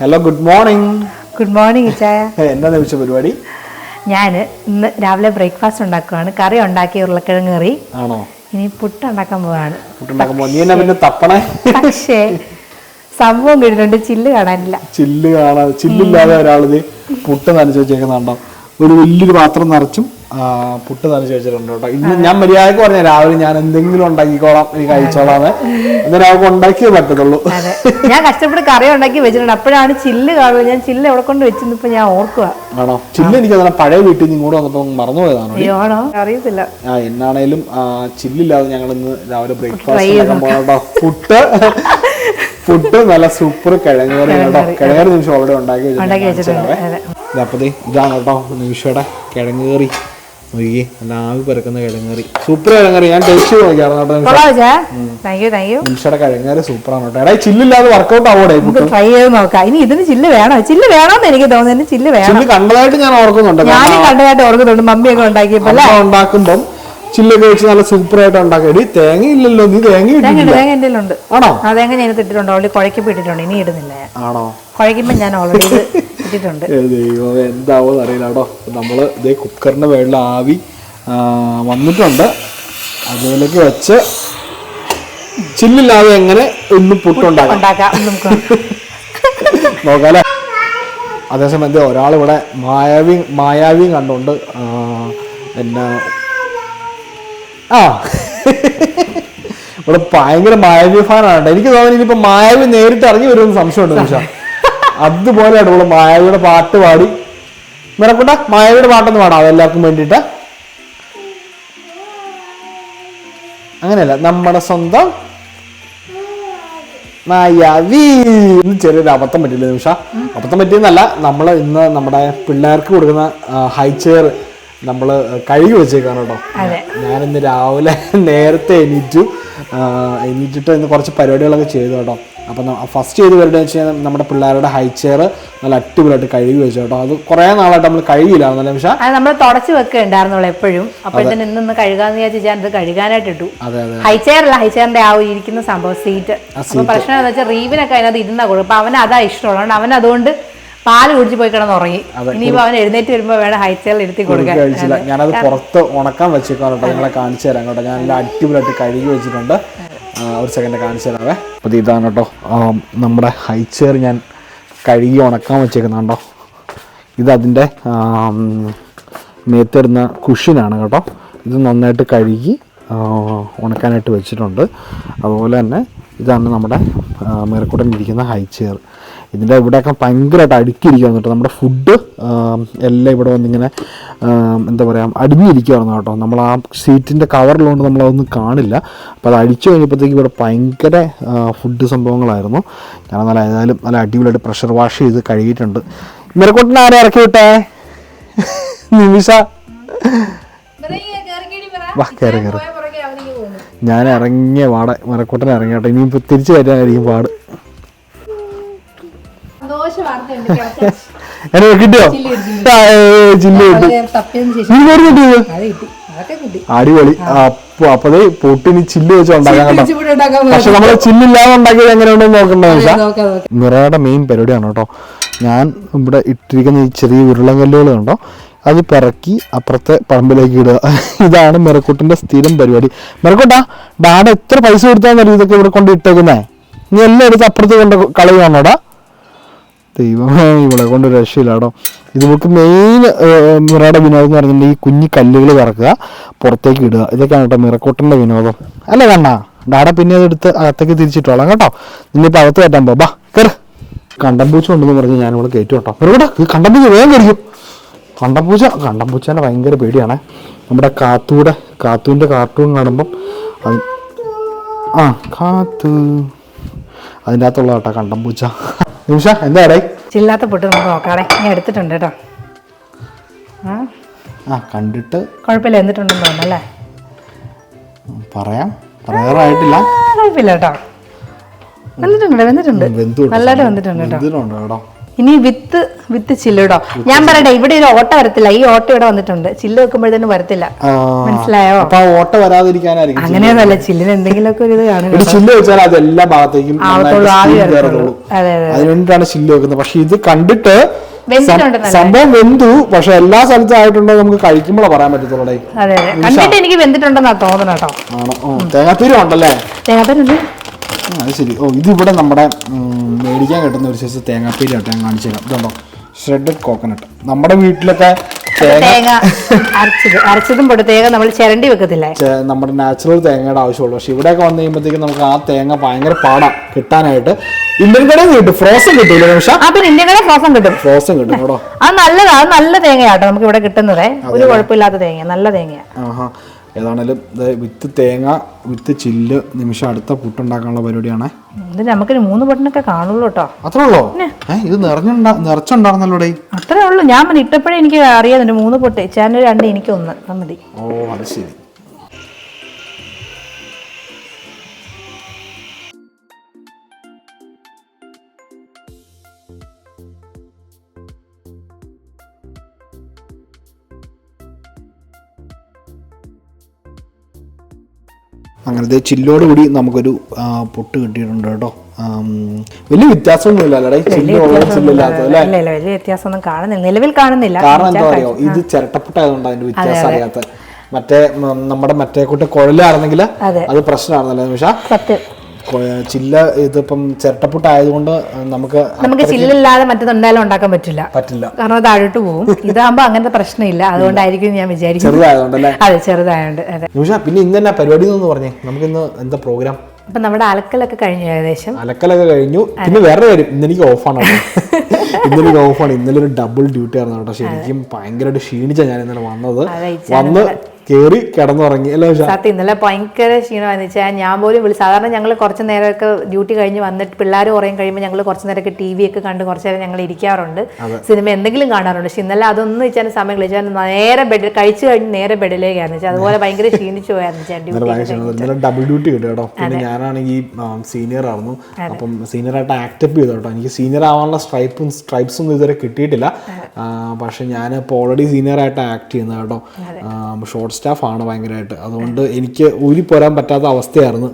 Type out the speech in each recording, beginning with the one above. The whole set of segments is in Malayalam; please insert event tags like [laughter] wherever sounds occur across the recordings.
Hello good morning good morning ഇച്ചായ എന്താ നിമിഷ പരിപാടി? ഞാൻ ഇന്ന് രാവിലെ ബ്രേക്ക്ഫാസ്റ്റ് ഉണ്ടാക്കുവാണ്. കറി ഉണ്ടാക്കി ഉരുളക്കിഴങ്ങ് കറി. ആണോ? ഇനി പുട്ട് ഉണ്ടാക്കാൻ പോവാണ്. പുട്ടുണ്ടാക്കുമ്പോ നീ എന്നെ പിന്നെ തപ്പണേ? പക്ഷേ സംഭവം കിട്ടിയിട്ടുണ്ട് ചില്ല് കാണാനില്ല. ചില്ല് കാണാ ചില്ലില്ലാതെ ഒരാളിത് പുട്ട് നനച്ച് വെച്ചേക്കുന്നുണ്ടോ ഒരു വലിയൊരു പാത്രം നിറച്ചും പുട്ട് നനച്ച് വെച്ചിട്ടുണ്ട് കേട്ടോ. ഇന്ന് ഞാൻ മര്യാദയ്ക്ക് പറഞ്ഞ രാവിലെ ഞാൻ എന്തെങ്കിലും ഉണ്ടാക്കിക്കോളാം എനിക്ക് കഴിച്ചോളാന്ന്. എന്നാൽ അവർക്ക് ഉണ്ടാക്കിയേ പറ്റത്തുള്ളൂ. ഞാൻ കഷ്ടപ്പെട്ട് കറി ഉണ്ടാക്കി വെച്ചിട്ടുണ്ട്. അപ്പോഴാണ് ചില്ല് കാണുക ഞാൻ ചില്ല് എവിടെ കൊണ്ട് വെച്ചെന്ന് ഇപ്പൊ ഞാൻ ഓർക്കുക ആണോ? ചില്ല് എനിക്ക് അതാണ് പഴയ വീട്ടിൽ നിന്ന് ഇങ്ങോട്ട് വന്നപ്പോ മറന്നുപോയതാണോ അറിയത്തില്ല. ആ എന്നാണേലും ചില്ലില്ലാതെ ഞങ്ങൾ ഇന്ന് രാവിലെ ബ്രേക്ക്ഫാസ്റ്റ് പോകട്ടോ പുട്ട് പുട്ട് നല്ല സൂപ്പർ കിഴങ്ങേറി കേട്ടോ. കിഴങ്ങേറി നിമിഷം അവിടെ ഉണ്ടാക്കി വെച്ചിട്ടുണ്ട്. അപ്പതേ ഇതാണ് കേട്ടോ നിമിഷയുടെ കിഴങ്ങേറി. നോക്കി നല്ല ആവി പരക്കുന്ന കിഴങ്ങേറി. സൂപ്പർ കിഴങ്ങറി ഞാൻ ടേസ്റ്റ് നോക്കിയാണ് നോക്കിയായിരുന്നു നിമിഷയുടെ കിഴങ്ങേറി സൂപ്പറാണ് കേട്ടോ. എടാ ചില്ലില്ലാതെ വർക്കൗട്ട് ആവോടെ ട്രൈ ചെയ്ത് നോക്കാം. ഇനി ഇതിന് ചില്ല് വേണോ? ചില്ല് വേണോന്ന് എനിക്ക് തോന്നുന്നു. ചില്ല് വേണം. ചില്ല് കണ്ടതായിട്ട് ഞാൻ ഓർക്കുന്നുണ്ട്. ഞാൻ കണ്ടതായിട്ട് ഓർക്കുന്നുണ്ട്. മമ്മിയൊക്കെ ഉണ്ടാക്കിയപ്പോ ഉണ്ടാക്കുമ്പം ചില്ലൊക്കെ വെച്ച് നല്ല സൂപ്പർ ആയിട്ട് ഉണ്ടാക്കി തേങ്ങ ഇല്ലല്ലോ നീ തേങ്ങ ഇട്ടിട്ടില്ല. തേങ്ങ എന്റെ ഉണ്ട് ആണോ? ആ തേങ്ങ ഞാൻ ഇട്ടിട്ടുണ്ട്. ഓൾറെഡി കുഴക്കപ്പ് ഇട്ടിട്ടുണ്ട് ഇനി ഇടുന്നില്ല. ആണോ? കുഴക്കുമ്പോ ഞാൻ ഓൾറെഡി ഇട്ടിട്ടുണ്ട്. ഏ ദൈവമേ എന്താവോന്ന് അറിയില്ല കേട്ടോ. നമ്മൾ ഇതേ കുക്കറിന്റെ മേളിൽ ആവി വന്നിട്ടുണ്ട്. അതിലേക്ക് വെച്ച് ചില്ലില്ലാതെ എങ്ങനെ ഒന്നും പുട്ടുണ്ടാക്കാം [laughs] നോക്കാല്ലേ അതേസമയം എന്താ ഒരാളിവിടെ മായാവി മായാവിയും കണ്ടുകൊണ്ട് എന്നാ പിന്നെ ആ. ഇവിടെ ഭയങ്കര മായാവി ഫാനാണ്. എനിക്ക് തോന്നുന്നു ഇനിയിപ്പോ മായാവി നേരിട്ട് ഇറങ്ങി വരുമെന്ന് സംശയമുണ്ട് നിമിഷം അതുപോലെയാണ് ഇവിടെ മായാവിയുടെ പാട്ട് പാടി. മിറക്കുട്ട മായാവിയുടെ പാട്ടൊന്ന് പാടാം അതെല്ലാവർക്കും വേണ്ടിയിട്ട്. അങ്ങനെയല്ല നമ്മുടെ സ്വന്തം മായാവി. ചെറിയൊരു അബദ്ധം പറ്റില്ല നിമിഷ അബദ്ധം പറ്റിയെന്നല്ല നമ്മൾ ഇന്ന് നമ്മുടെ പിള്ളേർക്ക് കൊടുക്കുന്ന ഹൈ ചെയർ നമ്മൾ കഴുകി വെച്ചേക്കാണ് കേട്ടോ. ഞാനിന്ന് രാവിലെ [laughs] നേരത്തെ എണീറ്റു. എണീറ്റിട്ട് ഇന്ന് കുറച്ച് പരിപാടികളൊക്കെ ചെയ്തു കേട്ടോ. അപ്പം ഫസ്റ്റ് ചെയ്ത് വരുന്നത് വെച്ച് കഴിഞ്ഞാൽ നമ്മുടെ പിള്ളേരുടെ ഹൈ ചെയർ നല്ല അടിപൊളിയായിട്ട് കഴുകി വെച്ചു കേട്ടോ. അത് കുറേ നാളായിട്ട് നമ്മൾ കഴുകിയില്ല നിമിഷ അത് നമ്മൾ തുടച്ച് വെക്കുക ഉണ്ടായിരുന്നുള്ളൂ എപ്പോഴും അപ്പോഴത്തേന് ഇന്ന് കഴുകാന്ന് വിചാരിച്ച് ഞാൻ ഇത് കഴുകാനായിട്ട് ഇട്ടു. അതെ അതെ. ഹൈ ചെയറല്ല ഹൈ ചെയറിന്റെ ആ ഇരിക്കുന്ന സംഭവം സീറ്റ് അപ്പൊ പ്രശ്നം എന്താ വെച്ചാൽ റീവിനൊക്കെ അതിനകത്ത് ഇരുന്ന കൊടുക്കും അപ്പൊ അവന് അതാ ഇഷ്ടമുള്ളത് അവൻ അതുകൊണ്ട് പാൽ കുടിച്ച് പോയി കിടന്ന് ഉറങ്ങി ഇനിയിപ്പോ അവൻ എഴുന്നേറ്റ് വരുമ്പോ വേണം ഹൈ എടുത്തി ഇരുത്തി കൊടുക്കാൻ കഴിച്ചില്ല. ഞാനത് പുറത്ത് ഉണക്കാൻ വെച്ചേക്കാണ് കേട്ടോ. നിങ്ങളെ കാണിച്ചു തരാം കേട്ടോ. ഞാൻ നല്ല അടിപൊളിയായിട്ട് കഴുകി വെച്ചിട്ടുണ്ട്. ഒരു സെക്കൻഡ് കാണിച്ചു തരാവേ. അപ്പോൾ ഇതാണ് കേട്ടോ. നമ്മുടെ ഹൈചെയർ ഞാൻ കഴുകി ഉണക്കാൻ വെച്ചേക്കുന്നുണ്ടോ ഇത് അതിന്റെ മേത്തിടുന്ന കുഷ്യനാണ് കേട്ടോ. ഇത് നന്നായിട്ട് കഴുകി ഉണക്കാനായിട്ട് വെച്ചിട്ടുണ്ട്. അതുപോലെ തന്നെ ഇതാണ് നമ്മുടെ മേറക്കൂട്ടൻ ഇരിക്കുന്ന ഹൈ ചെയർ ഇതിന്റെ ഇവിടെയൊക്കെ ഭയങ്കരമായിട്ട് അടുക്കിയിരിക്കുകയാണ് കേട്ടോ. നമ്മുടെ ഫുഡ് എല്ലാം ഇവിടെ വന്നിങ്ങനെ എന്താ പറയുക അടിഞ്ഞിരിക്കുകയായിരുന്നു കേട്ടോ. നമ്മൾ ആ സീറ്റിന്റെ കവറിലുകൊണ്ട് നമ്മളതൊന്നും കാണില്ല. അപ്പോൾ അത് അടിച്ചു കഴിഞ്ഞപ്പോഴത്തേക്ക് ഇവിടെ ഭയങ്കര ഫുഡ് സംഭവങ്ങളായിരുന്നു. ഞാൻ നല്ല ഏതായാലും നല്ല അടിപൊളിയായിട്ട് പ്രഷർ വാഷ് ചെയ്ത് കഴുകിയിട്ടുണ്ട്. മേറക്കൂട്ടിനെ ആരെ ഇറക്കി വിട്ടേ? നിമിഷ. വാ കയറി കയറി ഞാൻ ഇറങ്ങിയ പാടെ മരക്കൂട്ടൻ ഇറങ്ങിയോട്ടെ ഇനിയിപ്പോൾ തിരിച്ചു വരാനായിരിക്കും പാട്. എന്നെ കിട്ടിയോ? ചില്ല് കിട്ടി. അടിപൊളി. അപ്പൊ അപ്പതേ പൊട്ടിന് ചില്ല് വെച്ച് ഉണ്ടാക്കാൻ പക്ഷെ നമ്മൾ ചില്ലില്ലാതെ ഉണ്ടാക്കിയത് എങ്ങനെയുണ്ടെന്ന് നോക്കണ്ടേ നിറയുടെ മെയിൻ പരിപാടിയാണ് കേട്ടോ. ഞാൻ ഇവിടെ ഇട്ടിരിക്കുന്ന ഈ ചെറിയ ഉരുളങ്കല്ലുകൾ കണ്ടോ? അത് പിറക്കി അപ്പുറത്തെ പറമ്പിലേക്ക് ഇടുക. ഇതാണ് മെറക്കൂട്ടിന്റെ സ്ഥിരം പരിപാടി. മെറക്കൂട്ടാ ഡാഡ എത്ര പൈസ കൊടുത്താന്നറിയോ ഇതൊക്കെ ഇവിടെ കൊണ്ട് ഇട്ടേക്കുന്നേ? നീ എല്ലാം എടുത്ത് അപ്പുറത്ത് കൊണ്ട് കളയുവാണോടാ? ദൈവമേ ഇവളെ കൊണ്ട് രക്ഷയില്ല കേട്ടോ ഇത് നമുക്ക് മെയിൻ മിറയുടെ വിനോദം എന്ന് പറഞ്ഞിട്ടുണ്ടെങ്കിൽ ഈ കുഞ്ഞി കല്ലുകൾ കറക്കുക പുറത്തേക്ക് ഇടുക. ഇതൊക്കെയാണ് കേട്ടോ മിറക്കൂട്ടന്റെ വിനോദം. അല്ല കണ്ണാ? ഡാഡ പിന്നെ അതെടുത്ത് അകത്തേക്ക് തിരിച്ചിട്ടോളാം കേട്ടോ. നിന്നിപ്പോൾ അകത്ത് കയറ്റാൻ പോ. ബാ കയറ് കണ്ടംപൂച്ച ഉണ്ടെന്ന് പറഞ്ഞ് ഞാനിവിടെ കയറ്റും കേട്ടോ. ഇവിടെ കണ്ടംപൂച്ച വേഗം കടിക്കും കണ്ടംപൂച്ച കണ്ടംപൂച്ചേന്റെ ഭയങ്കര പേടിയാണ്. നമ്മുടെ കാത്തൂടെ കാത്തൂന്റെ കാർട്ടൂൺ കാണുമ്പം ആ കാത്തു. അതിന്റെ അകത്തുള്ള കേട്ടോ കണ്ടംപൂച്ച. നിമിഷ എന്താ അടേ ചില്ലാത്ത പൊട്ട് നമുക്ക് നോക്കാടെ ഞാൻ എടുത്തിട്ടുണ്ട് കേട്ടോ. ആ ആ കണ്ടിട്ട് കുഴപ്പമില്ല. എന്നിട്ടുണ്ടെന്ന് തോന്നുന്നല്ലേ പറയാം. പറയാറായിട്ടില്ല കുഴപ്പമില്ല കേട്ടോ. വന്നിട്ടുണ്ട് വന്നിട്ടുണ്ട്. നല്ലതായിട്ട് വന്നിട്ടുണ്ട് കേട്ടോ. ഇനി വിത്ത് വിത്ത് ചില്ലിടോ ഞാൻ പറയട്ടെ ഇവിടെ ഒരു ഓട്ട വരത്തില്ല. ഈ ഓട്ട ഇവിടെ വന്നിട്ടുണ്ട്. ചില്ല് വെക്കുമ്പോഴത്തേനും വരത്തില്ല. മനസ്സിലായോ? അപ്പൊ ഓട്ട വരാതിരിക്കാനായിരിക്കും ചില്ലിന് എന്തെങ്കിലുമൊക്കെ ഒരു ഇത് കാണും. ചില്ല് വെച്ചാൽ അത് എല്ലാ ഭാഗത്തേക്കും ചില്ല് വെക്കുന്നത്. പക്ഷെ ഇത് കണ്ടിട്ട് സംഭവം വെന്തു. പക്ഷെ എല്ലാ സ്ഥലത്തും ആയിട്ടുണ്ടോ നമുക്ക് കഴിക്കുമ്പോഴേ പറയാൻ പറ്റത്തുള്ളൂ. കണ്ടിട്ട് എനിക്ക് വെന്തിട്ടുണ്ടെന്നാ തോന്നണം കേട്ടോ. ആണോ. ഓ, തേങ്ങാപ്പീരും ഉണ്ടല്ലേ? ആ, അത് ശരി. ഓ ഇതിവിടെ നമ്മുടെ മേടിക്കാൻ കിട്ടുന്ന ഒരു സൈസ് തേങ്ങാപ്പീരി ആട്ടോ ഞാൻ കാണിച്ചു തരാം. ഇതുണ്ടോ? ഷ്രെഡഡ് കോക്കനട്ട് നമ്മുടെ വീട്ടിലൊക്കെ തേങ്ങ അരച്ചത് അരച്ചതും പൊടി തേങ്ങ നമ്മൾ ചിരണ്ടി വെക്കത്തില്ലേ? നമ്മുടെ നാച്ചുറൽ തേങ്ങയുടെ ആവശ്യമുള്ളൂ. പക്ഷെ ഇവിടെയൊക്കെ വന്നു കഴിയുമ്പോഴത്തേക്കും നമുക്ക് ആ തേങ്ങ ഭയങ്കര പാടാ കിട്ടാനായിട്ട്. ഇന്ത്യൻ കടയിൽ കിട്ടും. ഫ്രോസൺ കിട്ടൂല നിമിഷ? ആ പിന്നെ ഇന്ത്യൻ കട ഫ്രോസൺ കിട്ടും. ഫ്രോസൺ കിട്ടും കേട്ടോ. അത് നല്ലതാ അത് നല്ല തേങ്ങയാട്ടോ നമുക്ക് ഇവിടെ കിട്ടുന്നതേ. ഒരു കുഴപ്പമില്ലാത്ത തേങ്ങ നല്ല തേങ്ങയാ. ഏതാണേലും വിത്ത് തേങ്ങ വിത്ത് ചില്ല് നിമിഷം അടുത്ത പുട്ടുണ്ടാക്കാനുള്ള പരിപാടിയാണ്. ഇത് നമുക്ക് മൂന്ന് പൊട്ടനൊക്കെ കാണുള്ളൂ കേട്ടോ അത്രേ ഉള്ളോ? ഏ ഇത് നിറഞ്ഞുണ്ടാ നിറച്ചുണ്ടായിരുന്നല്ലോ ഡേ അത്രേ ഉള്ളൂ. ഞാൻ ഇട്ടപ്പോഴേ എനിക്ക് അറിയാതെ മൂന്ന് പൊട്ട്. ചേട്ടന് രണ്ട് എനിക്ക് ഒന്ന് മതി. ഓ അത് ശരി. അങ്ങനത്തെ ചില്ലോട് കൂടി നമുക്കൊരു പൊട്ട് കിട്ടിയിട്ടുണ്ട് കേട്ടോ. വലിയ വ്യത്യാസമൊന്നുമില്ല അല്ലേ? ചില്ല് ഉള്ള ചില്ലില്ലാത്ത അല്ലേ? വലിയ വ്യത്യാസമൊന്നും കാണുന്നില്ല. നിലവിൽ കാണുന്നില്ല. കാരണം എന്താ പറയുക ഇത് ചിരട്ടപ്പുട്ടായതുകൊണ്ട് അതിന്റെ വ്യത്യാസം അറിയാത്ത മറ്റേ നമ്മുടെ മറ്റേ കൂട്ട് കുഴലായിരുന്നെങ്കിൽ അതെ. പ്രശ്നമാണെന്നല്ലേ നിമിഷ. സത്യം. ചില്ല ഇതിപ്പം ചിരട്ടപ്പുട്ടായതുകൊണ്ട് നമുക്ക് നമുക്ക് ചില്ലില്ലാതെ മറ്റൊന്നുണ്ടായാലും ഉണ്ടാക്കാൻ പറ്റില്ല. പറ്റില്ല. കാരണം താഴോട്ട് പോകും ഇതാകുമ്പോ അങ്ങനത്തെ പ്രശ്നമില്ല. അതുകൊണ്ടായിരിക്കും ഞാൻ വിചാരിക്കുന്നത്. അതെ ചെറുതായോണ്ട് അതെ. പിന്നെ ഇന്ന് പരിപാടി എന്ന് പറഞ്ഞേ. നമുക്കിന്ന് എന്താ പ്രോഗ്രാം? അപ്പൊ നമ്മുടെ അലക്കലൊക്കെ കഴിഞ്ഞു ഏകദേശം. അലക്കലൊക്കെ കഴിഞ്ഞു. പിന്നെ വേറെ വരും ഇന്ന് എനിക്ക് ഓഫാണ് ഇന്നലെ ഓഫാണ്. ഇന്നലെ ഒരു ഡബിൾ ഡ്യൂട്ടി ആയിരുന്നു കേട്ടോ. ശരിക്കും ഭയങ്കരമായിട്ട് ക്ഷീണിച്ച ഞാൻ ഇന്നലെ വന്നത്. വന്ന് കേറി കിടന്നുറങ്ങി. അല്ലേ സത്യം ഇന്നലെ ഭയങ്കര ക്ഷീണമായിരുന്നു. വെച്ചാൽ ഞാൻ പോലും വിളി സാധാരണ ഞങ്ങൾ കുറച്ച് നേരമൊക്കെ ഡ്യൂട്ടി കഴിഞ്ഞ് വന്നിട്ട് പിള്ളേർ കുറേ കഴിയുമ്പോൾ ഞങ്ങൾ കുറച്ച് നേരമൊക്കെ ടി വി ഒക്കെ കണ്ട് കുറച്ച് നേരം ഞങ്ങൾ ഇരിക്കാറുണ്ട്. സിനിമ എന്തെങ്കിലും കാണാറുണ്ട്. പക്ഷെ ഇന്നലെ അതൊന്നും വെച്ചാൽ സമയം കളിച്ചാൽ നേരെ ബെഡ് കഴിച്ചു കഴിഞ്ഞ് നേരെ ബെഡിലേക്കായിരുന്നു. വെച്ചാൽ അതുപോലെ ഭയങ്കര ക്ഷീണിച്ചു പോയായിരുന്നു. ഡബിൾ ഡ്യൂട്ടി കിട്ടും കേട്ടോ. പിന്നെ ഞാനാണെങ്കിൽ സീനിയർ ആയിരുന്നു. അപ്പം സീനിയറായിട്ട് ആക്റ്റപ്പ് ചെയ്തു കേട്ടോ. എനിക്ക് സീനിയർ ആവാനുള്ള സ്ട്രൈപ്പും സ്ട്രൈപ്സ് ഒന്നും ഇതുവരെ കിട്ടിയിട്ടില്ല. പക്ഷെ ഞാൻ ഇപ്പോൾ ഓൾറെഡി സീനിയറായിട്ട് ആക്ട് ചെയ്യുന്നത് കേട്ടോ. ഷോർട്ട് സ്റ്റാഫ് ആണ് ഭയങ്കരമായിട്ട് അതുകൊണ്ട് എനിക്ക് ഊരി പോരാൻ പറ്റാത്ത അവസ്ഥയായിരുന്നു.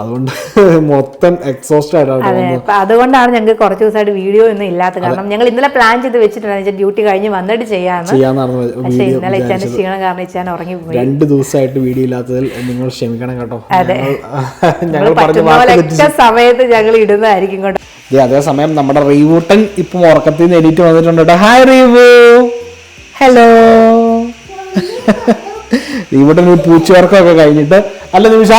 അതുകൊണ്ട് [laughs] മൊത്തം എക്സോസ്റ്റ് ആയിട്ടാണ് അതെ അതുകൊണ്ടാണ് ഞങ്ങൾക്ക് കുറച്ച് ദിവസമായിട്ട് വീഡിയോ ഒന്നും ഇല്ലാത്ത കാരണം ഞങ്ങൾ ഇന്നലെ പ്ലാൻ ചെയ്ത് വെച്ചിട്ടുണ്ടായിരുന്നു ഡ്യൂട്ടി കഴിഞ്ഞ് വന്നിട്ട് ചെയ്യാന്ന് ചെയ്യാന്നായിരുന്നു പക്ഷെ ഇന്നലെ ക്ഷീണം കാരണം ഇച്ചാൻ ഉറങ്ങിപ്പോയി രണ്ട് ദിവസമായിട്ട് വീഡിയോ ഇല്ലാത്തതിൽ നിങ്ങൾ ക്ഷമിക്കണം കേട്ടോ. ഞങ്ങൾ [laughs] പറഞ്ഞ സമയത്ത് ഞങ്ങൾ ഇടുന്നതായിരിക്കും കേട്ടോ. അതേസമയം നമ്മുടെ റീവൂട്ടൻ ഇപ്പം ഉറക്കത്തിൽ നിന്ന് എണീറ്റ് വന്നിട്ടുണ്ട്. ഹായ് റീവു. ഹലോ റീവൂട്ടൻ ഒരു പൂച്ചവർക്കൊക്കെ കഴിഞ്ഞിട്ട് അല്ല നിമിഷ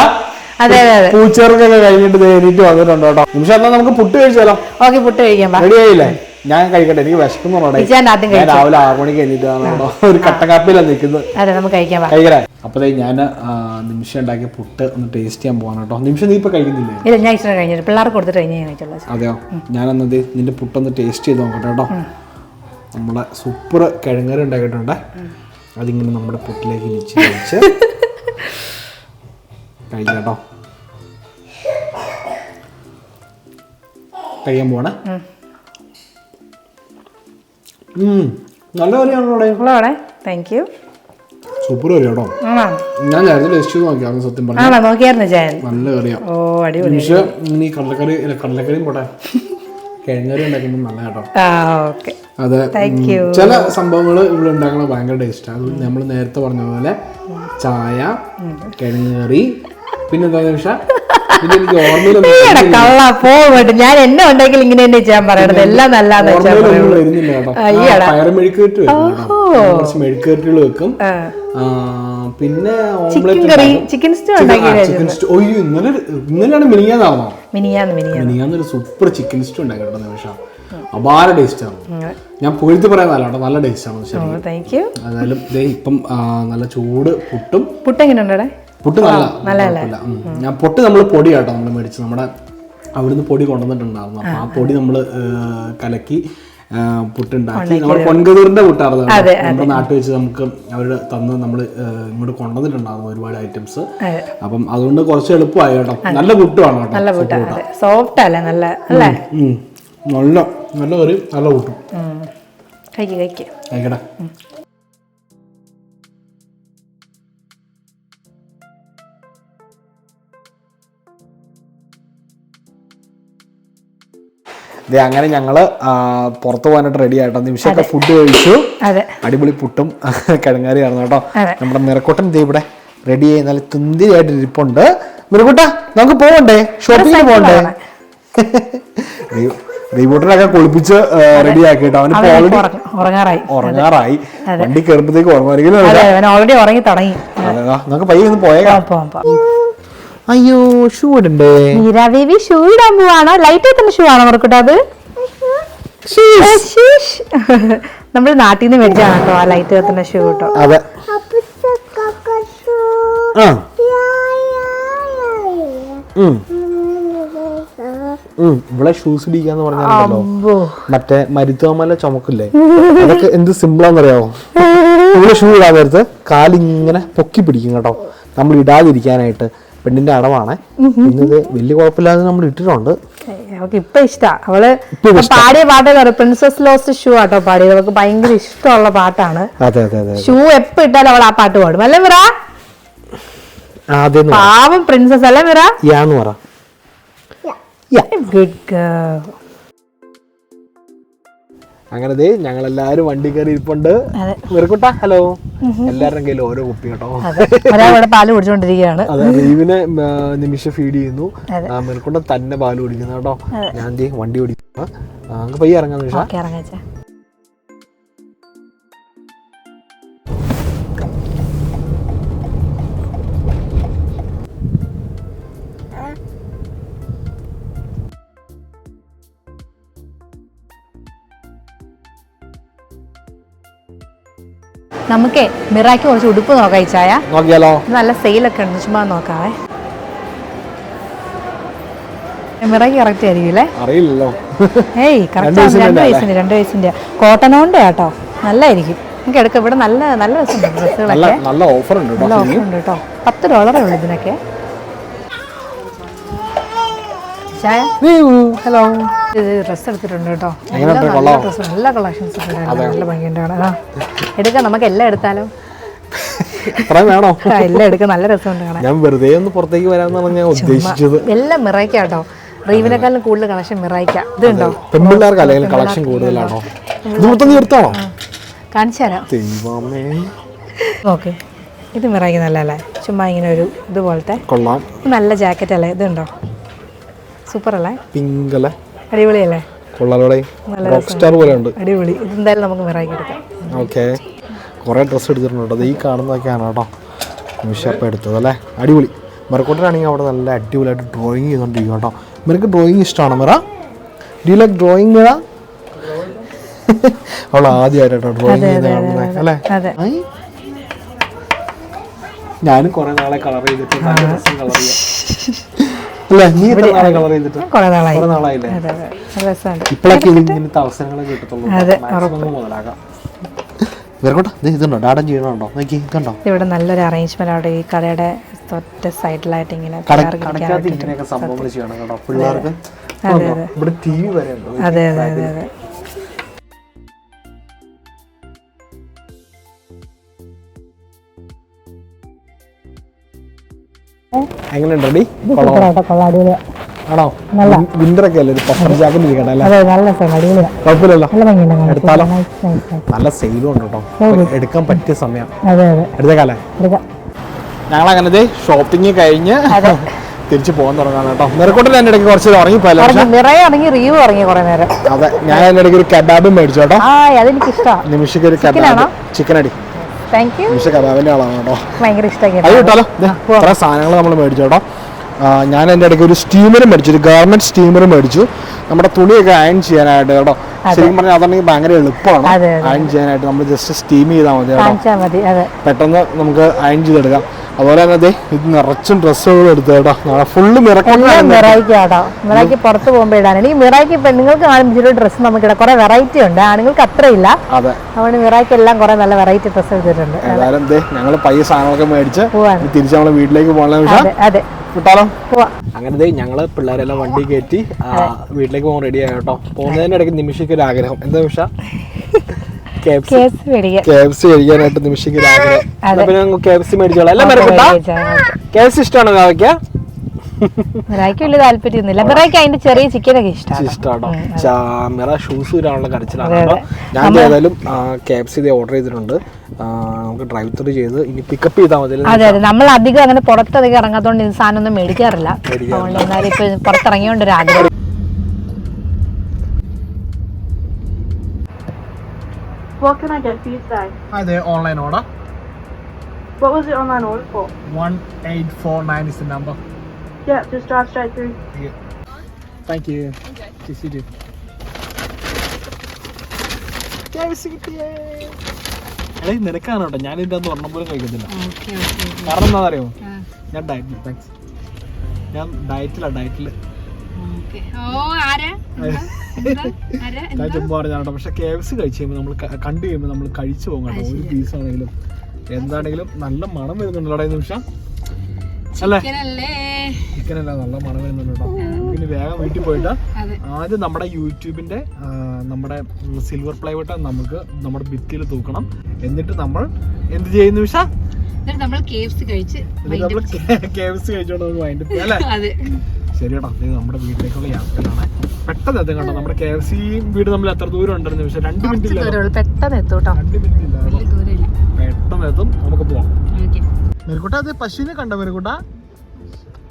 പൂച്ചവർക്കൊക്കെ കഴിഞ്ഞിട്ട് ദേ വന്നിട്ടുണ്ടോ കേട്ടോ. നിമിഷ എന്നാ നമുക്ക് പുട്ട് കഴിച്ചാലോ? ഓക്കെ പുട്ട് കഴിക്കാം റെഡി ആയില്ലേ? ഞാൻ കഴിക്കട്ടെ എനിക്ക് വിശക്കുന്നു ഞാൻ രാവിലെ ആറു മണിക്ക് കഴിഞ്ഞിട്ട് ഒരു കട്ടക്കാപ്പിലാണ് നിൽക്കുന്നത് കഴിക്കാം അപ്പതേ ഞാൻ നിമിഷം ഉണ്ടാക്കിയ പുട്ട് ഒന്ന് ടേസ്റ്റ് ചെയ്യാൻ പോകാൻ കേട്ടോ. നിമിഷം നീ ഇപ്പൊ കഴിക്കുന്നില്ലേ? ഇല്ല ഞാൻ ഇഷ്ടം കഴിഞ്ഞിട്ട് പിള്ളേർക്ക് കൊടുത്തിട്ട് ഞാൻ അതെയോ? ഞാനെന്നത് നിന്റെ പുട്ടൊന്ന് ടേസ്റ്റ് ചെയ്ത് നോക്കട്ടെ കേട്ടോ. നമ്മളെ സൂപ്പർ കിഴങ്ങറി ഉണ്ടാക്കിയിട്ടുണ്ട്. അതിങ്ങനെ നമ്മുടെ പൊട്ടിലേക്ക് ഇനിച്ച് കഴിച്ച് കഴിക്കട്ടോ. കേട്ടോ കഴിയാൻ പോവാണ്? ഉം. നല്ല കറിയാണോ താങ്ക് യു സൂപ്പർ കറി ഞാൻ നേരത്തെ ടേസ്റ്റ് നോക്കിയാണ് നോക്കിയായിരുന്നു സത്യം പറഞ്ഞു. നല്ല കറിയാണ് ഓ അടിപൊളി നിമിഷം ഇങ്ങനെ ഈ കടലക്കറി കടലക്കറിയും പോട്ടെ. കിഴങ്ങറി ഉണ്ടാക്കുമ്പോൾ നല്ല കേട്ടോ. അത് ചില സംഭവങ്ങൾ ഇവിടെ ഉണ്ടാക്കണ ഭയങ്കര ടേസ്റ്റാണ് അത് നമ്മൾ നേരത്തെ പറഞ്ഞ പോലെ ചായ കിഴങ്ങ് കറി പിന്നെന്താ [laughs] കള്ള പോവട്ടെ ഞാൻ എന്നെ ഉണ്ടെങ്കിൽ ഇങ്ങനെ തന്നെ ചെയ്യാൻ പറയണത്. എല്ലാം നല്ലതാന്ന് വെച്ചാൽ വെക്കും പിന്നെ chicken curry chicken stew chicken stew. ഒയ്യോ ഇന്നലെ ഇന്നലെയാണ് മിനിയാന്നാണോ? മിനിയാന്ന് മിനിയാന്ന്. മിനിയാന്നൊരു സൂപ്പർ ചിക്കൻ സ്റ്റൂ ഉണ്ടാക്കി കേട്ടോ നിമിഷം. അപാര ടേസ്റ്റ് ആണ്. ഞാൻ പൊഴുത്ത് പറയാൻ കേട്ടോ. നല്ല ടേസ്റ്റ് ആണ് ദേ ഇപ്പം നല്ല ചൂട് പുട്ടും പുട്ട് എങ്ങനെ ഉണ്ടേ പുട്ട് നല്ല. ഞാൻ പൊട്ട് നമ്മൾ പൊടി കേട്ടോ നമ്മൾ മേടിച്ച്. നമ്മുടെ അവിടുന്ന് പൊടി കൊണ്ടുവന്നിട്ടുണ്ടായിരുന്നു. അപ്പൊ ആ പൊടി നമ്മൾ കലക്കി പുട്ടുണ്ടാക്കി നമ്മുടെ പൊൻകതൂറിന്റെ പുട്ടായിരുന്നു. നമ്മുടെ നാട്ടിൽ വെച്ച് നമുക്ക് അവർ തന്ന് നമ്മൾ ഇങ്ങോട്ട് കൊണ്ടുവന്നിട്ടുണ്ടായിരുന്നു ഒരുപാട് ഐറ്റംസ് അപ്പം അതുകൊണ്ട് കുറച്ച് എളുപ്പമായി കേട്ടോ. നല്ല പുട്ടുമാണ് കേട്ടോ. നല്ല പുട്ട. അതെ. സോഫ്റ്റ് അല്ലേ? നല്ല അല്ലേ? ഉം. നല്ല നല്ല കറി നല്ല കൂട്ടും കഴിക്ക് അങ്ങനെ ഞങ്ങൾ പുറത്തു പോകാനായിട്ട് റെഡി ആയിട്ടോ? നിമിഷമൊക്കെ ഫുഡ് കഴിച്ചു. അടിപൊളി പുട്ടും [laughs] കിഴങ്ങാറിയായിരുന്നു കേട്ടോ. നമ്മുടെ മിറക്കൂട്ടൻ ദേ ഇവിടെ റെഡി ആയി നല്ല തുന്തിരിയായിട്ട് ഇരിപ്പുണ്ട്. മിറക്കൂട്ട നമുക്ക് പോകണ്ടേ ഷോപ്പിങ്ങിന് പോകണ്ടേ റീബോട്ടിനൊക്കെ കുളിപ്പിച്ച് റെഡി ആക്കിട്ടോ അവന് ഓൾറെഡി ഉറങ്ങ- ഉറങ്ങാറായി. വണ്ടി കയറുമ്പോഴത്തേക്ക് ഉറങ്ങുമായിരിക്കും അതെ അവൻ ഓൾറെഡി ഉറങ്ങി തുടങ്ങി. നമുക്ക് പയ്യെ ഒന്ന് പോയേക്കാം. അയ്യോ ഷൂ ഇടണ്ടേ? മീരാ ബേബി ഷൂ ഇടാൻ പോവാണോ? ലൈറ്റ് എത്തുന്ന ഷൂ ആണോ മറക്കട്ടെ അത്? നമ്മൾ നാട്ടിൽ നിന്ന് മേടിച്ചാണ് കേട്ടോ ആ ലൈറ്റ് എത്തുന്ന ഷൂ കേട്ടോ. അതെ. ആ. ഇവിടെ ഷൂസ് ഇടിക്കാന്ന് പറഞ്ഞാലോ മറ്റേ മരുത്തോമല ചുമക്കില്ലേ? അതൊക്കെ എന്ത് സിമ്പിളാന്നറിയാവോ ഇവിടെ ഷൂ ഇടാൻ നേരത്ത് കാലിങ്ങനെ പൊക്കി പിടിക്കും കേട്ടോ. നമ്മൾ ഇടാതിരിക്കാനായിട്ട്. പെണ്ണിന്റെ അടവാണ്. ഇന്നത് വലിയ കുഴപ്പമില്ലാതെ നമ്മൾ ഇട്ടിട്ടുണ്ട്. അവൾക്ക് ഇപ്പൊ ഇഷ്ടാ. അവൾ. പാടിയ പാട്ട് പ്രിൻസസ് ലോസ്റ്റ് ഷൂ ആട്ടോ പാടിയത്. അവൾക്ക് ഭയങ്കര ഇഷ്ടമുള്ള പാട്ടാണ്. ഷൂ എപ്പോ ഇട്ടാലും അവൾ ആ പാട്ട് പാടും. അല്ലേ മിറ? പാവം പ്രിൻസസ് അല്ലേ മിറ? ഗുഡ് ഗേൾ അങ്ങനെ ദേ ഞങ്ങൾ എല്ലാരും വണ്ടി കയറി ഇരിപ്പുണ്ട്. അതെ. വെറുക്കുട്ട ഹലോ. എല്ലാവരുടെയും കയ്യിൽ ഓരോ കുപ്പി കേട്ടോ. പാൽ കുടിച്ചോണ്ടിരിക്കുകയാണ്. അതെ റീവിനെ നിമിഷം ഫീഡ് ചെയ്യുന്നു. മെറുക്കുട്ട തന്നെ പാൽ കുടിക്കുന്നു കേട്ടോ. ഞാൻ വണ്ടി ഓടിക്കുന്നു. പയ്യെ ഇറങ്ങാം നിമിഷ. നമുക്കേ മിറാക്കി കുറച്ച് ഉടുപ്പ് നോക്കാം ഈ ചായ. നോക്കിയാലോ? നല്ല സെയിലൊക്കെ ഉണ്ട് ചുമ്മാ നോക്കാവേ. മിറാക്കി കറക്റ്റ് ആയിരിക്കും അല്ലേ? അറിയില്ലല്ലോ. ഏയ് [laughs] രണ്ട് കറക്റ്റ് വയസ്സിന്റെ രണ്ട്? വയസ്സിന്റെ രണ്ട് വയസ്സിന്റെ. കോട്ടൺ കൊണ്ട് കേട്ടോ നല്ലായിരിക്കും. നമുക്ക് എടുക്കാം ഇവിടെ നല്ല നല്ല [laughs] ഡ്രസ്സുകളൊക്കെ. നല്ല ഓഫർ ഉണ്ട് കേട്ടോ പത്ത് ഡോളറേ ഉള്ളൂ ഇതിനൊക്കെ. ഹലോ ഇത് ഡ്രസ്സ് എടുത്തിട്ടുണ്ട് കേട്ടോ. നല്ല? ഡ്രസ്സ് കളക്ഷൻസ് ഒക്കെ നല്ല ഭംഗിയുണ്ട്. ആ. എടുക്കാം നമുക്ക് എല്ലാം എടുത്താലോ? വേണോ? എല്ലാം എടുക്കാം. നല്ല രസമുണ്ട് കാണാൻ. ഞാൻ വെറുതെ ഒന്ന് പുറത്തേക്ക് വരാമെന്നാണ് ഞാൻ ഉദ്ദേശിച്ചത്. എല്ലാം മിറയ്ക്ക കേട്ടോ. റീവിനെക്കാളും കൂടുതൽ കളക്ഷൻ മിറയ്ക്ക. ഇതുണ്ടോ പെൺപിള്ളേർക്ക് അല്ലെങ്കിൽ കളക്ഷൻ കൂടുതലാണോ? ഇത് മൊത്തം നീ എടുത്താണോ കാണിച്ചു തരാം. ദൈവമേ. ഓക്കെ. ഇത് മിറയ്ക്ക് നല്ലല്ലേ ചുമ്മാ ഇങ്ങനെ ഒരു ഇതുപോലത്തെ കൊള്ളാം. നല്ല ജാക്കറ്റ് അല്ലേ ഇതുണ്ടോ? സൂപ്പർ അല്ലേ പിങ്ക് അല്ലേ അടിപൊളിയല്ലേ കൊള്ളാലോടെ റോക്ക് സ്റ്റാർ പോലെ ഉണ്ട് അടിപൊളി. ഇതെന്തായാലും നമുക്ക് വെറൈറ്റി എടുക്കാം. ഓക്കെ. കുറേ ഡ്രസ്സ് എടുത്തിട്ടുണ്ട്. ദേ ഈ കാണുന്നതൊക്കെയാണ് കേട്ടോ. നിമിഷപ്പം എടുത്തത് അല്ലേ? അടിപൊളി. മെറക്കോട്ടനാണെങ്കിൽ അവിടെ നല്ല അടിപൊളിയായിട്ട് ഡ്രോയിങ് ചെയ്തുകൊണ്ടിരിക്കും കേട്ടോ. നിനക്ക് ഡ്രോയിങ് ഇഷ്ടമാണോ Mira? D like drawing Mira? അവൾ ആദ്യമായിട്ടോ ഡ്രോയിങ് ചെയ്യുന്ന അല്ലേ? അതെ. ഞാനും കുറെ നാളെ കളർ ചെയ്തിട്ട് [laughs] ഇവിടെ നല്ലൊരു അറേഞ്ച്മെന്റ് അവിടെ ഈ കടയുടെ തൊറ്റ സൈഡിലായിട്ട് ഇങ്ങനെ അതെ, അതെ. അതെ അതെ. അതെ എങ്ങനെയുണ്ട് റെഡി ആണോ? വിന്റർ ഒക്കെ അല്ലേ ഒരു പഫർ ജാക്കറ്റ് ഇരിക്കട്ടെ അതെ നല്ല കുഴപ്പമില്ലല്ലോ. എടുത്താലോ? സെയിലും ഉണ്ട് കേട്ടോ. എടുക്കാൻ പറ്റിയ സമയം. എടുത്തേക്കാലേ? ഞങ്ങൾ അങ്ങനെ ഷോപ്പിംഗ് കഴിഞ്ഞ് [laughs] തിരിച്ചു പോകാൻ തുടങ്ങാണ് കേട്ടോ. നിറക്കൂട്ടിൽ എന്റെ ഇടയ്ക്ക് കുറച്ച് ഇറങ്ങി റീവ് ഇറങ്ങി കുറെ നേരം. അതെ ഞാൻ എന്റെ ഇടയ്ക്ക് ഒരു കബാബും മേടിച്ചു കേട്ടോ. ആ അതെനിക്ക് ഇഷ്ടമാണ് നിമിഷക്ക് ഒരു കബാബ് ചിക്കൻ അടി. കബാബിന്റെ ആളാണ് കേട്ടോ. ഭയങ്കര ഇഷ്ടമായി അത് കിട്ടാലോ? ഇത്ര സാധനങ്ങൾ നമ്മൾ മേടിച്ചു കേട്ടോ. ഞാൻ എന്റെ ഇടയ്ക്ക് ഒരു സ്റ്റീമർ മേടിച്ചു ഒരു ഗാർമെന്റ് സ്റ്റീമർ മേടിച്ചു. നമ്മുടെ തുണിയൊക്കെ അയൺ ചെയ്യാനായിട്ട് കേട്ടോ. ശരിക്കും പറഞ്ഞാൽ അതാണെങ്കിൽ ഭയങ്കര എളുപ്പമാണ്. അയൺ ചെയ്യാനായിട്ട് നമ്മൾ ജസ്റ്റ് സ്റ്റീം ചെയ്താൽ മതി കേട്ടോ. പെട്ടെന്ന് നമുക്ക് അയൺ ചെയ്തെടുക്കാം. അതുപോലെ തന്നെ ദേ ഇത് നിറച്ചും ഡ്രസ്സുകൾ എടുത്തു കേട്ടോ ഫുള്ള് പുറത്തു മിറാക്കി പുറത്ത് പോകുമ്പോൾ ഇടാൻ. എനിക്ക് മിറാക്കി പെണ്ണുങ്ങൾക്ക് ഡ്രസ്സ് നമുക്ക് ഇടാം. കുറെ വെറൈറ്റി ഉണ്ട്. ആണുങ്ങൾക്ക് അത്ര ഇല്ല അതെ. അതുകൊണ്ട് മിറാക്കി എല്ലാം കുറെ നല്ല വെറൈറ്റി ഡ്രസ്സ് എടുത്തിട്ടുണ്ട്. ഏതായാലും ഞങ്ങൾ പയ്യ സാധനങ്ങളൊക്കെ മേടിച്ച്. തിരിച്ച് നമ്മളെ വീട്ടിലേക്ക് പോകണം അതെ അതെ. വിട്ടാലോ? പോവാ. അങ്ങനെ ദേ ഞങ്ങൾ പിള്ളേരെല്ലാം വണ്ടി കയറ്റി ആ, വീട്ടിലേക്ക് പോകാൻ റെഡി ആയിട്ടോ പോകുന്നതിന്റെ ഇടയ്ക്ക് നിമിഷയ്ക്ക് ഒരു ആഗ്രഹം എന്താ നിമിഷ? കഴിക്കാനായിട്ട് നിമിഷയ്ക്ക് ഒരു ആഗ്രഹം. എന്നാ പിന്നെ ഞങ്ങൾ കെ എഫ് സി മേടിച്ചോളാം. അല്ലേ മെറക്കുട്ടാ കെ എഫ് സി ഇഷ്ടമാണോ കാവയ്ക്ക? മിറായ്ക്ക് വലിയ താല്പര്യമൊന്നുമില്ല. മിറായ്ക്ക് അതിന്റെ ചെറിയ ചിക്കനൊക്കെ ഇഷ്ടമാണ് ഇഷ്ടമാണോ മിറ ഷൂസ് ഇടാനുള്ള കരച്ചിലാണ് ഞാൻ ഏതായാലും കെ എഫ് സി ഓർഡർ ചെയ്തിട്ടുണ്ട്. നമുക്ക് ഡ്രൈവ് ത്രൂ ചെയ്ത് ഇനി പിക്കപ്പ് ചെയ്താൽ മതി? അതെ അതെ. നമ്മൾ അധികം അങ്ങനെ പുറത്തധികം ഇറങ്ങാത്തോണ്ട് ഇത് സാധനം ഒന്നും മേടിക്കാറില്ല. മേടിക്കാറില്ല. അതുകൊണ്ട് എന്നാലും ഇപ്പൊ പുറത്തിറങ്ങിയോണ്ട് ഒരു ആഗ്രഹം. What can I get for you today? അതെ online order What was it online order for? One eight four nine is the number Yeah, just drive straight through. Thank you ചേച്ചി എടേ നിനക്കാണ് കേട്ടോ. ഞാൻ അകത്ത് ഒരെണ്ണം പോലും കഴിക്കത്തില്ല. കാരണം എന്താ അറിയോ ഞാൻ ഡയറ്റിൽ താങ്ക്സ് ഞാൻ ഡയറ്റിലാ ഡയറ്റിൽ ഞാൻ ചുമ്മാ പറഞ്ഞാട്ടോ പക്ഷെ കെ എഫ് സി കഴിച്ച് കഴിയുമ്പോൾ നമ്മൾ കണ്ടു കഴിയുമ്പോൾ നമ്മൾ കഴിച്ചു പോകും കേട്ടോ. ഒരു പീസ് ആണെങ്കിലും. എന്താണെങ്കിലും നല്ല മണം വരുന്നുണ്ടല്ലോ നിമിഷം. അല്ലേ? ചിക്കൻ നല്ല മണം വരുന്നുണ്ട് കേട്ടോ. പിന്നെ വേഗം വീട്ടിൽ പോയിട്ട് ആദ്യം നമ്മുടെ യൂട്യൂബിന്റെ നമ്മുടെ സിൽവർ പ്ലേ നമുക്ക് നമ്മുടെ ഭിത്തിയിൽ തൂക്കണം. എന്നിട്ട് നമ്മൾ എന്ത് ചെയ്യുന്ന നിമിഷ? നമ്മൾ കെ എഫ് സി കഴിച്ച് നമ്മൾ കെ എഫ് സി കഴിച്ചോണ്ട് നമുക്ക് അല്ലേ? അതെ ശരി ഇത് നമ്മുടെ വീട്ടിലേക്കുള്ള യാത്രയാണ്. പെട്ടെന്ന് എത്തും കേട്ടോ. നമ്മുടെ കെ എഫ് സി വീട് നമ്മൾ എത്ര ദൂരം ഉണ്ടായിരുന്നു പക്ഷെ രണ്ട് മിനിറ്റ് ഇല്ല. പെട്ടെന്ന് എത്തും കേട്ടോ. രണ്ട് മിനിറ്റ് ഇല്ല. പെട്ടെന്ന് എത്തും. നമുക്ക് പോവാം. മെരുക്കുട്ട അത് പശുവിനെ കണ്ടോ മെരുക്കുട്ട?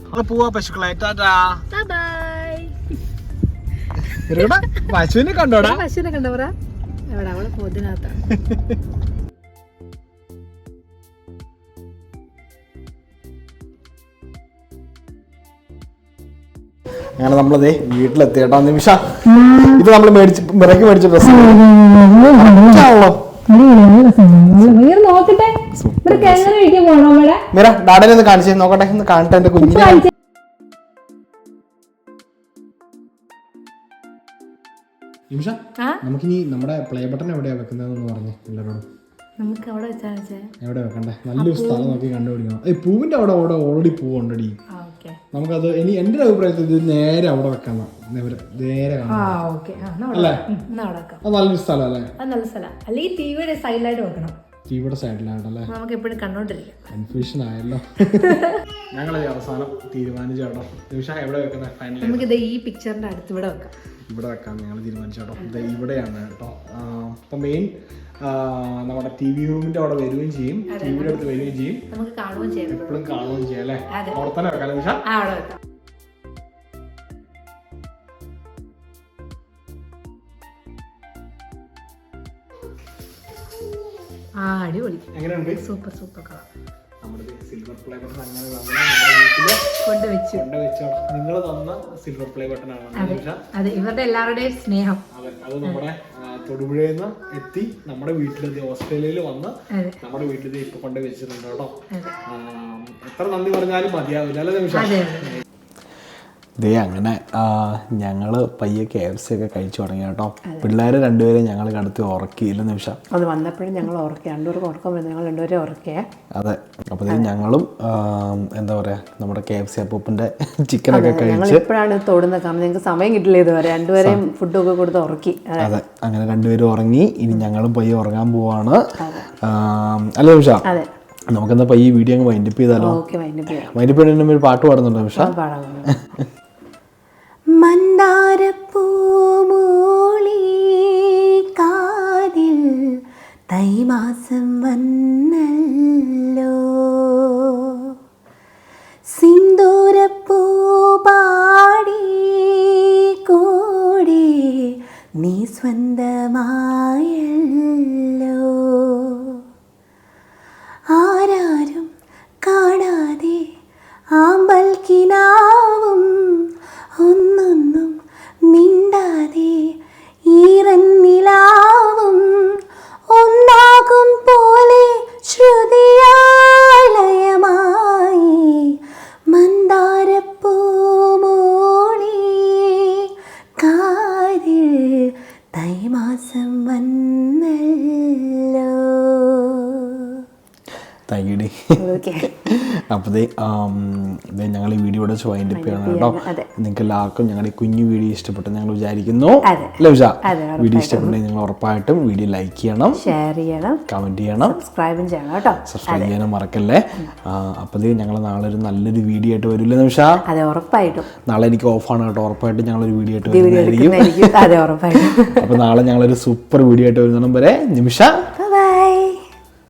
നമ്മൾ പോവാ പശുക്കളെ. ടാറ്റാ. പശുവിനെ കണ്ടോടാ? പശുവിനെ കണ്ടോടാ എവിടെ അവളെ പൊതിനകത്താണ് [laughs] അങ്ങനെ നമ്മളതേ വീട്ടിലെത്തിയേട്ടാ നിമിഷ. ഇത് നമ്മൾ മേടിച്ച് മിറക്കി മേടിച്ച ഡ്രസ് ആണല്ലോ മിറ ഡാഡനെ ഒന്ന് കാണിച്ചേ നോക്കട്ടെ. ഒന്ന് കാണട്ടെ എന്റെ കുഞ്ഞിനെ നിമിഷ നമുക്കിനി നമ്മുടെ പ്ലേ ബട്ടൺ എവിടെയാ വെക്കുന്നതെന്ന് പറഞ്ഞു എല്ലാവരോടും നമുക്ക് അവിടെ വെച്ചാൽ എവിടെ വെക്കണ്ടേ? നല്ലൊരു സ്ഥലം നോക്കി കണ്ടുപിടിക്കണം. ഏയ് പൂവിന്റെ അവിടെ അവിടെ ഓൾറെഡി പൂവുണ്ടടി. ആ നമുക്കത് ഇനി എന്റെ അഭിപ്രായത്തിൽ ഇത് നേരെ അവിടെ വെക്കണം. നേരെ അല്ലേ? അത് നല്ലൊരു സ്ഥലം അല്ലേ? നല്ല സ്ഥലം. അല്ലെങ്കിൽ ടി വിയുടെ സൈഡിലായിട്ട് വെക്കണം. ടിവിയുടെ സൈഡിലാണല്ലേ? നമുക്ക് എപ്പോഴും കണ്ടോണ്ടിരിക്കാം കൺഫ്യൂഷൻ ആയല്ലോ. [laughs] ഞങ്ങൾ അവസാനം തീരുമാനിച്ചോട്ടോ. നിമിഷ എവിടെ വെക്കുന്നത് നമുക്ക് ഇത് ഈ പിക്ചറിന്റെ അടുത്ത് ഇവിടെ വെക്കാം. ഇവിടെ വെക്കാൻ ഞങ്ങൾ തീരുമാനിച്ചോട്ടോ. ഇത് ഇവിടെയാണ് കേട്ടോ. അപ്പം മെയിൻ നമ്മുടെ ടി വി റൂമിന്റെ അവിടെ വരികയും ചെയ്യും. ടി വിയുടെ അടുത്ത് വരികയും ചെയ്യും. നമുക്ക് കാണുകയും ചെയ്യാം. എപ്പോഴും കാണുകയും ചെയ്യും അല്ലേ. അവിടെ തന്നെ വെക്കാം നിമിഷം. ആ അവിടെ വെക്കാം. ആ അടിപൊളി. എങ്ങനെയുണ്ട്? Super super colour. Silver play button അങ്ങനെ നിങ്ങൾ തന്ന സിൽവർ പ്ലേ ബട്ടൺ ആണ് അതെ ഇവരുടെ എല്ലാവരുടെയും സ്നേഹം. അതെ അത് നമ്മുടെ തൊടുപുഴയിൽ നിന്ന് എത്തി നമ്മുടെ വീട്ടിലെത്തി. ഓസ്ട്രേലിയയിൽ വന്ന് നമ്മുടെ വീട്ടിൽ ഇപ്പൊ കൊണ്ട് വെച്ചിട്ടുണ്ട് കേട്ടോ എത്ര നന്ദി പറഞ്ഞാലും മതിയാവില്ല അല്ലെ നിമിഷം? ദേ അങ്ങനെ ഞങ്ങൾ പയ്യെ കെ എഫ് സി ഒക്കെ കഴിച്ചു തുടങ്ങി കേട്ടോ. പിള്ളേരെ രണ്ടുപേരെയും ഞങ്ങൾ കടത്തി ഉറക്കിയില്ല നിമിഷം. അത് വന്നപ്പോഴും ഞങ്ങൾ ഉറക്കി. രണ്ടുപേർക്ക് ഉറക്കം വരുന്നത് ഞങ്ങൾ രണ്ടുപേരെ ഉറക്കിയേ. അതെ. അപ്പോൾ ഞങ്ങളും എന്താ പറയാ നമ്മുടെ കെ എഫ് സി അപ്പൂപ്പിന്റെ ചിക്കനൊക്കെ [laughs] ഞങ്ങൾ കഴിച്ച് ഇപ്പോഴാണ് തോടുന്നത്. കാരണം ഞങ്ങൾക്ക് സമയം കിട്ടില്ല ഇതുവരെ. രണ്ടുപേരെയും ഫുഡൊക്കെ കൊടുത്ത് ഉറക്കി. അതെ. അങ്ങനെ രണ്ടുപേരും ഉറങ്ങി. ഇനി ഞങ്ങളും പയ്യെ ഉറങ്ങാൻ പോവാണ്. അല്ലേ നിമിഷ? അതെ. നമുക്കെന്താ ഈ വീഡിയോ അങ്ങ് വൈൻഡപ്പ് ചെയ്താലോ? വൈൻഡപ്പ് ചെയ്യുന്നതിന് ഒരു പാട്ട് പാടുന്നുണ്ടോ നിമിഷ? പാടാം. മന്ദാരപ്പൂമൂളി കാതിൽ തൈമാസം വന്നല്ലോ. സിന്ദൂരപ്പൂ പാടി കൂടി നീ സ്വന്തമായല്ലോ. ആരാരും കാണാതെ ആമ്പൽ ഈറന്നിലാവും താങ്ക് യു ഡി അപ്പോൾ ഇത് ഞങ്ങൾ ഈ വീഡിയോയുടെ വൈൻഡ് അപ്പ് ചെയ്യണം കേട്ടോ. നിങ്ങൾക്ക് എല്ലാവർക്കും ഞങ്ങളുടെ ഈ കുഞ്ഞു വീഡിയോ ഇഷ്ടപ്പെട്ടു ഞങ്ങൾ വിചാരിക്കുന്നു. അതെ, വീഡിയോ ഇഷ്ടപ്പെട്ടെങ്കിൽ നിങ്ങൾ ഉറപ്പായിട്ടും വീഡിയോ ലൈക്ക് ചെയ്യണം ഷെയർ ചെയ്യണം കമന്റ് ചെയ്യണം സബ്സ്ക്രൈബും ചെയ്യണം കേട്ടോ. സബ്സ്ക്രൈബ് ചെയ്യാനും മറക്കല്ലേ? അപ്പോൾ ഞങ്ങൾ നാളെ ഒരു നല്ലൊരു വീഡിയോ ആയിട്ട് വരില്ലേ നിമിഷ അതെ ഉറപ്പായിട്ടും. നാളെ എനിക്ക് ഓഫാണ് കേട്ടോ. ഉറപ്പായിട്ടും ഞങ്ങളൊരു വീഡിയോ ആയിട്ട് വരുന്നതായിരിക്കും. അതെ ഉറപ്പായിട്ടും. [laughs] അപ്പോൾ നാളെ ഞങ്ങളൊരു സൂപ്പർ വീഡിയോ ആയിട്ട് വരുന്നതും വരെ. നിമിഷ.